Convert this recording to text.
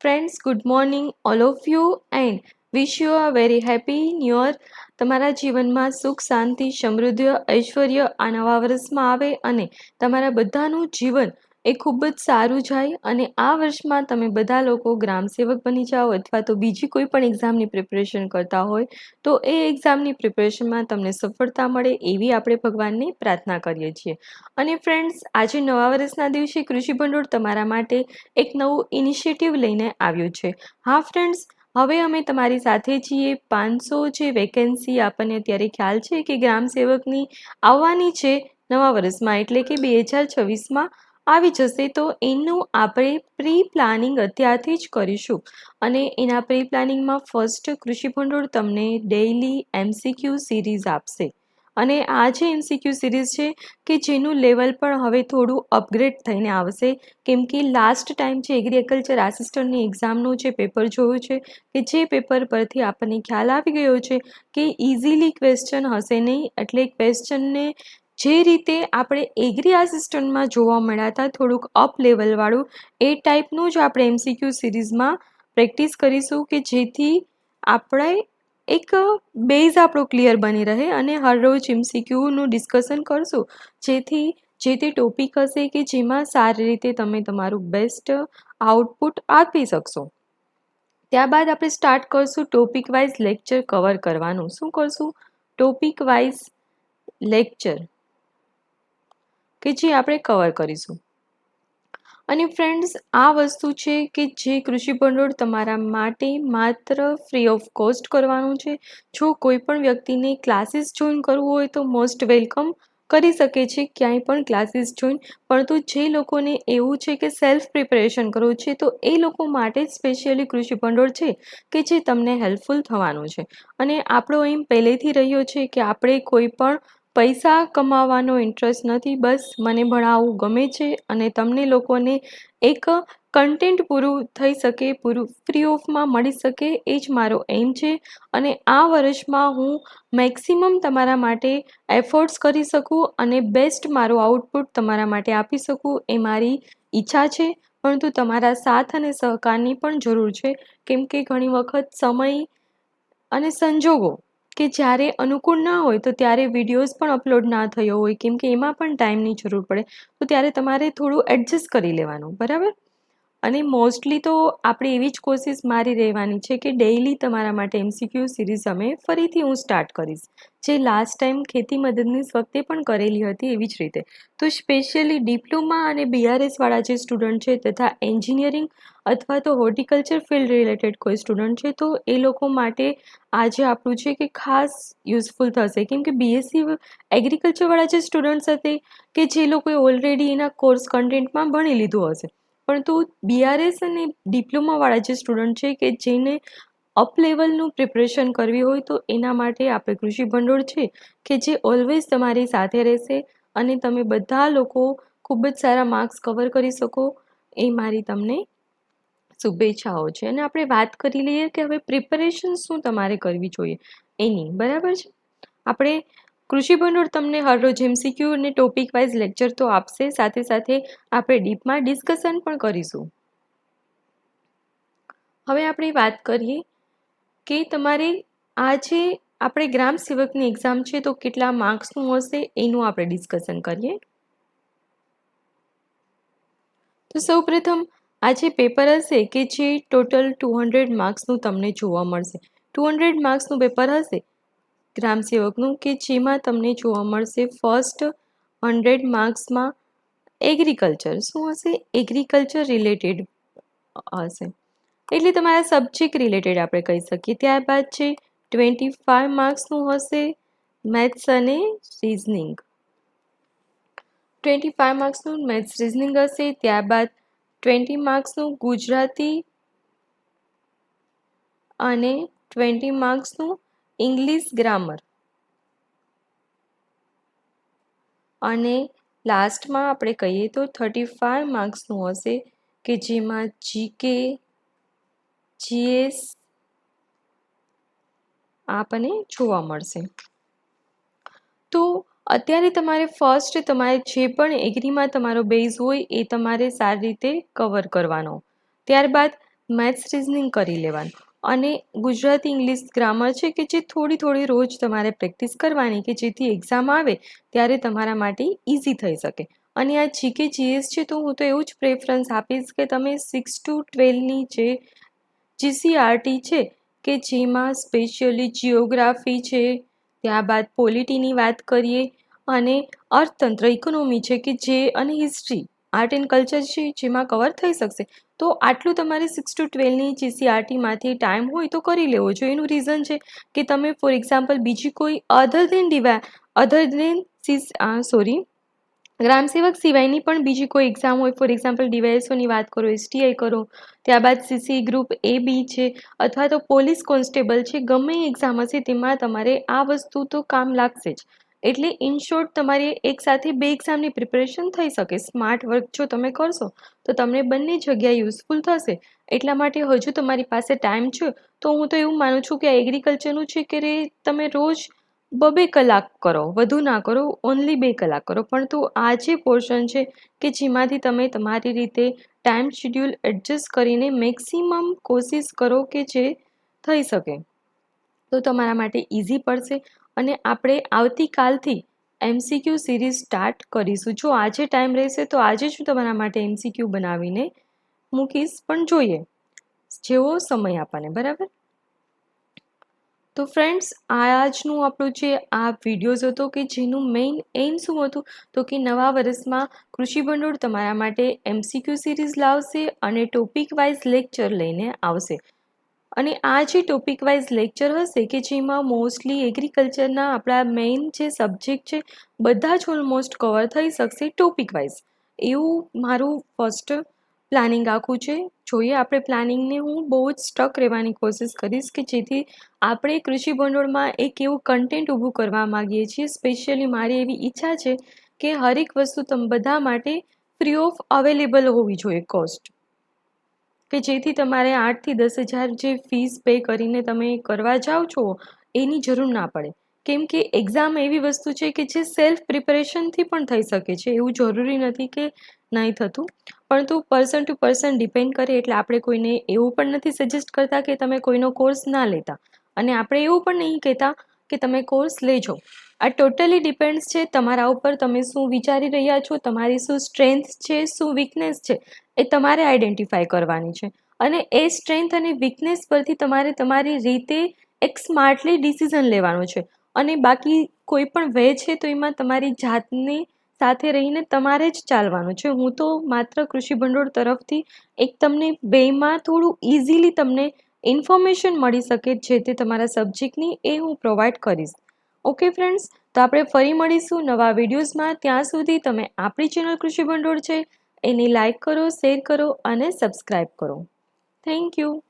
Friends good morning all of you and wish you a very happy new year તમારા જીવનમાં સુખ, શાંતિ, સમૃદ્ધિ, ઐશ્વર્ય આ નવા વર્ષમાં આવે અને તમારા બધાનું જીવન એ ખૂબ જ સારું જાય અને આ વર્ષમાં તમે બધા લોકો ગ્રામ સેવક બની જાઓ અથવા તો બીજી કોઈ પણ એક્ઝામની પ્રિપરેશન કરતા હોય, તો એ એક્ઝામની પ્રિપરેશનમાં તમને સફળતા મળે એવી આપણે ભગવાનને પ્રાર્થના કરીએ છીએ. અને ફ્રેન્ડ્સ આજે નવા વર્ષના દિવસે કૃષિ ભંડોળ તમારા માટે એક નવું ઇનિશિયેટિવ લઈને આવ્યું છે. હા ફ્રેન્ડ્સ હવે અમે તમારી સાથે છીએ. પાંચસો જે વેકેન્સી આપણને અત્યારે ખ્યાલ છે કે ગ્રામ સેવકની આવવાની છે નવા વર્ષમાં, એટલે કે બે હજાર છવ્વીસમાં આવી જશે તો એનું આપણે પ્રી પ્લાનિંગ અત્યારથી જ કરીશું. અને એના પ્રી પ્લાનિંગમાં ફર્સ્ટ કૃષિ ભંડોળ તમને ડેઇલી એમસીક્યુ સિરીઝ આપશે. અને આ જે એમસીક્યુ સિરીઝ છે કે જેનું લેવલ પણ હવે થોડું અપગ્રેડ થઈને આવશે, કેમ કે લાસ્ટ ટાઈમ છે એગ્રીકલ્ચર આસિસ્ટન્ટની એક્ઝામનું જે પેપર જોયું છે, કે જે પેપર પરથી આપણને ખ્યાલ આવી ગયો છે કે ઇઝીલી ક્વેશ્ચન હશે નહીં, એટલે ક્વેશ્ચનને જે રીતે આપણે એગ્રી આસિસ્ટન્ટમાં જોવા મળ્યા હતા, થોડુંક અપ લેવલવાળું એ ટાઈપનું જ આપણે એમસીક્યુ સિરીઝમાં પ્રેક્ટિસ કરીશું કે જેથી આપણે એક બેઝ આપણો ક્લિયર બની રહે અને હરરોજ એમસીક્યુનું ડિસ્કશન કરશું. જેથી જે તે ટોપિક હશે કે જેમાં સારી રીતે તમે તમારું બેસ્ટ આઉટપુટ આપી શકશો. ત્યારબાદ આપણે સ્ટાર્ટ કરશું ટોપિક વાઇઝ લેક્ચર કવર કરવાનું. શું કરશું? ટોપિક વાઇઝ લેક્ચર કે જે આપણે કવર કરીશું. અને ફ્રેન્ડ્સ આ વસ્તુ છે કે જે કૃષિ ભંડોળ તમારા માટે માત્ર ફ્રી ઓફ કોસ્ટ કરવાનું છે. જો કોઈ પણ વ્યક્તિને ક્લાસીસ જોઈન કરવું હોય તો મોસ્ટ વેલકમ કરી શકે છે, ક્યાંય પણ ક્લાસીસ જોઈન પરંતુ જે લોકોને એવું છે કે સેલ્ફ પ્રિપેરેશન કરવું છે, તો એ લોકો માટે સ્પેશિયલી કૃષિ ભંડોળ છે કે જે તમને હેલ્પફુલ થવાનું છે. અને આપણો એમ પહેલેથી રહ્યો છે કે આપણે કોઈ પણ પૈસા કમાવાનો ઇન્ટરેસ્ટ નથી, બસ મને ભણાવવું ગમે છે અને તમને લોકોને એક કન્ટેન્ટ પૂરું થઈ શકે, પૂરું ફ્રી ઓફમાં મળી શકે એ જ મારો એમ છે. અને આ વર્ષમાં હું મેક્સિમમ તમારા માટે એફર્ટ્સ કરી શકું અને બેસ્ટ મારો આઉટપુટ તમારા માટે આપી શકું, એ મારી ઈચ્છા છે. પરંતુ તમારા સાથ અને સહકારની પણ જરૂર છે. કેમ કે ઘણી વખત સમય અને સંજોગો કે જ્યારે અનુકૂળ ના હોય તો ત્યારે વિડીયોઝ પણ અપલોડ ના થયો હોય, કેમ કે એમાં પણ ટાઈમની જરૂર પડે. તો ત્યારે તમારે થોડું એડજસ્ટ કરી લેવાનું, બરાબર? અને મોસ્ટલી તો આપણે એવી જ કોશિશ મારી રહેવાની છે કે ડેઈલી તમારા માટે એમસીક્યુ સિરીઝ અમે ફરીથી હું સ્ટાર્ટ કરીશ. જે લાસ્ટ ટાઈમ ખેતી મદદનીશ વખતે પણ કરેલી હતી એવી જ રીતે. તો સ્પેશિયલી ડિપ્લોમા અને બીઆરએસવાળા જે સ્ટુડન્ટ છે તથા એન્જિનિયરિંગ અથવા તો હોર્ટિકલ્ચર ફિલ્ડ રિલેટેડ કોઈ સ્ટુડન્ટ છે તો એ લોકો માટે આજે આપણું છે કે ખાસ યુઝફુલ થશે. કેમ કે બીએસસી એગ્રીકલ્ચરવાળા જે સ્ટુડન્ટ્સ હશે કે જે લોકોએ ઓલરેડી એના કોર્સ કન્ટેન્ટમાં ભણી લીધું હશે. પરંતુ બીઆરએસ અને ડિપ્લોમાવાળા જે સ્ટુડન્ટ છે કે જેને અપ લેવલનું પ્રિપરેશન કરવી હોય તો એના માટે આપણે કૃષિ ભંડોળ છે કે જે ઓલવેઝ તમારી સાથે રહેશે અને તમે બધા લોકો ખૂબ જ સારા માર્ક્સ કવર કરી શકો એ મારી તમને શુભેચ્છાઓ છે. અને આપણે વાત કરી લઈએ કે હવે પ્રિપરેશન શું તમારે કરવી જોઈએ એની, બરાબર છે? આપણે કૃષિ ભંડોળ તમને હરરોજ એમસીક્યુ અને ટોપિક વાઇઝ લેક્ચર તો આપશે. સાથે સાથે આપણે ડીપમાં ડિસ્કશન પણ કરીશું. હવે આપણે વાત કરીએ કે તમારે આ જે આપણે ગ્રામ સેવકની એક્ઝામ છે તો કેટલા માર્ક્સનું હશે એનું આપણે ડિસ્કશન કરીએ. તો સૌપ્રથમ આ જે પેપર હશે કે જે ટોટલ ટુ હંડ્રેડ માર્ક્સનું તમને જોવા મળશે. ટુ હંડ્રેડ માર્ક્સનું પેપર હશે ગ્રામ સેવકનું કે જેમાં તમને જોવા મળશે ફર્સ્ટ હંડ્રેડ માર્ક્સમાં એગ્રીકલ્ચર શું હશે? એગ્રીકલ્ચર રિલેટેડ હશે. એટલે તમારા સબ્જેક્ટ રિલેટેડ આપણે કહી શકીએ. ત્યારબાદ છે ટ્વેન્ટી ફાઇવ માર્ક્સનું હશે મેથ્સ અને રિઝનિંગ ટ્વેન્ટી ફાઇવ માર્ક્સનું મેથ્સ રિઝનિંગ હશે. ત્યારબાદ ટ્વેન્ટી માર્ક્સનું ગુજરાતી અને ટ્વેન્ટી માર્ક્સનું ઇંગ્લિશ ગ્રામર અને લાસ્ટમાં આપણે કહીએ તો થર્ટી ફાઇવ માર્ક્સનું હશે કે જેમાં જીકે જીએસ આપણને જોવા મળશે. તો અત્યારે તમારે ફર્સ્ટ તમારે જે પણ એગ્રીમાં તમારો બેઝ હોય એ તમારે સારી રીતે કવર કરવાનો. ત્યારબાદ મેથ્સ રિઝનિંગ કરી લેવાનું. અને ગુજરાતી ઇંગ્લિશ ગ્રામર છે કે જે થોડી થોડી રોજ તમારે પ્રેક્ટિસ કરવાની કે જેથી એક્ઝામ આવે ત્યારે તમારા માટે ઇઝી થઈ શકે. અને આ જીકે જીએસ છે તો હું તો એવું જ પ્રેફરન્સ આપીશ કે તમે સિક્સ ટુ ટ્વેલ્વની જે જીસીઆરટી છે કે જેમાં સ્પેશિયલી જિયોગ્રાફી છે, ત્યારબાદ પોલિટીની વાત કરીએ અને અર્થતંત્ર ઇકોનોમી છે કે જે અને હિસ્ટ્રી આર્ટ એન્ડ કલ્ચર છે જેમાં કવર થઈ શકશે. તો આટલું તમારે સિક્સ ટુ ટ્વેલ્વની જીસીઆરટીમાંથી ટાઈમ હોય તો કરી લેવો જોઈએ એનું રીઝન છે કે તમે ફોર એક્ઝામ્પલ બીજી કોઈ અધર દેન ડિવા અધર દેન સીસ સોરી ગ્રામ સેવક સિવાયની પણ બીજી કોઈ એક્ઝામ હોય ફોર એક્ઝામ્પલ ડીવાયએસઓની વાત કરો એસટીઆઈ કરો, ત્યારબાદ સીસી ગ્રુપ એ બી છે, અથવા તો પોલીસ કોન્સ્ટેબલ છે, ગમે એક્ઝામ હશે, તેમાં તમારે આ વસ્તુ તો કામ લાગશે જ. એટલે ઇન શોર્ટ તમારે એકસાથે બે એક્ઝામની પ્રિપેરેશન થઈ શકે. સ્માર્ટ વર્ક જો તમે કરશો, તો તમને બંને જગ્યાએ યુઝફુલ થશે. એટલા માટે હજુ તમારી પાસે ટાઈમ છે, તો હું તો એવું માનું છું કે એગ્રીકલ્ચરનું છે કે રે, તમે રોજ બબે કલાક કરો, વધુ ના કરો ઓનલી બે કલાક કરો. પણ તો આ જે પોર્શન છે કે જેમાંથી તમે તમારી રીતે ટાઈમ શેડ્યુલ એડજસ્ટ કરીને મેક્સિમમ કોશિશ કરો કે જે થઈ શકે. તો તમારા માટે ઇઝી પડશે. અને આપણે આવતીકાલથી એમસીક્યુ સિરીઝ સ્ટાર્ટ કરીશું. જો આજે ટાઈમ રહેશે, તો આજે જ હું તમારા માટે એમસીક્યુ બનાવીને મૂકીશ, પણ જોઈએ. જેવો સમય આપણને, બરાબર? તો ફ્રેન્ડ્સ આજનું આપણું જે આ વિડીયોઝ હતો કે જેનું મેઇન એમ શું હતું? તો કે નવા વર્ષમાં કૃષિ ભંડોળ તમારા માટે એમસીક્યુ સિરીઝ લાવશે અને ટોપિક વાઇઝ લેક્ચર લઈને આવશે. અને આ જે ટોપિક વાઇઝ લેક્ચર હશે કે જેમાં મોસ્ટલી એગ્રીકલ્ચરના આપણા મેઇન જે સબ્જેક્ટ છે, બધા જ ઓલમોસ્ટ કવર થઈ શકશે ટોપિક વાઇઝ એવું મારું ફર્સ્ટ પ્લાનિંગ આખું છે. જોઈએ આપણે પ્લાનિંગને હું બહુ જ સ્ટક રહેવાની કોશિશ કરીશ કે જેથી આપણે કૃષિ ભંડોળમાં એક એવું કન્ટેન્ટ ઊભું કરવા માગીએ છીએ. સ્પેશિયલી મારી એવી ઈચ્છા છે કે હરેક વસ્તુ તમે બધા માટે ફ્રી ઓફ અવેલેબલ હોવી જોઈએ કોસ્ટ કે જેથી તમારે આઠથી દસ હજાર જે ફીસ પે કરીને તમે કરવા જાઓ છો, એની જરૂર ના પડે. કેમ કે એક્ઝામ એવી વસ્તુ છે કે જે સેલ્ફ પ્રિપેરેશનથી પણ થઈ શકે છે. એવું જરૂરી નથી કે નહીં થતું. પરંતુ પર્સન ટુ પર્સન ડિપેન્ડ કરે એટલે આપણે કોઈને એવું પણ નથી સજેસ્ટ કરતા કે તમે કોઈનો કોર્સ ના લેતા. અને આપણે એવું પણ નહીં કહેતા કે તમે કોર્સ લેજો. આ ટોટલી ડિપેન્ડ્સ છે તમારા ઉપર તમે શું વિચારી રહ્યા છો, તમારી શું સ્ટ્રેન્થ છે, શું વીકનેસ છે, એ તમારે આઈડેન્ટિફાય કરવાની છે. અને એ સ્ટ્રેન્થ અને વીકનેસ પરથી તમારે તમારી રીતે એક સ્માર્ટલી ડિસિઝન લેવાનું છે. અને બાકી કોઈ પણ વે છે તો એમાં તમારી જાતને સાથે રહીને તમારે જ ચાલવાનું છે. હું તો માત્ર કૃષિ ભંડોળ તરફથી એક તમને બેમાં થોડું ઇઝીલી તમને ઇન્ફોર્મેશન મળી શકે જે તે તમારા સબ્જેક્ટની એ હું પ્રોવાઈડ કરીશ. ઓકે ફ્રેન્ડ્સ તો આપણે ફરી મળીશું નવા વિડીયોઝમાં. ત્યાં સુધી તમે આપણી ચેનલ કૃષિ ભંડોળ છે, એને લાઇક કરો, શેર કરો અને સબસ્ક્રાઈબ કરો. Thank you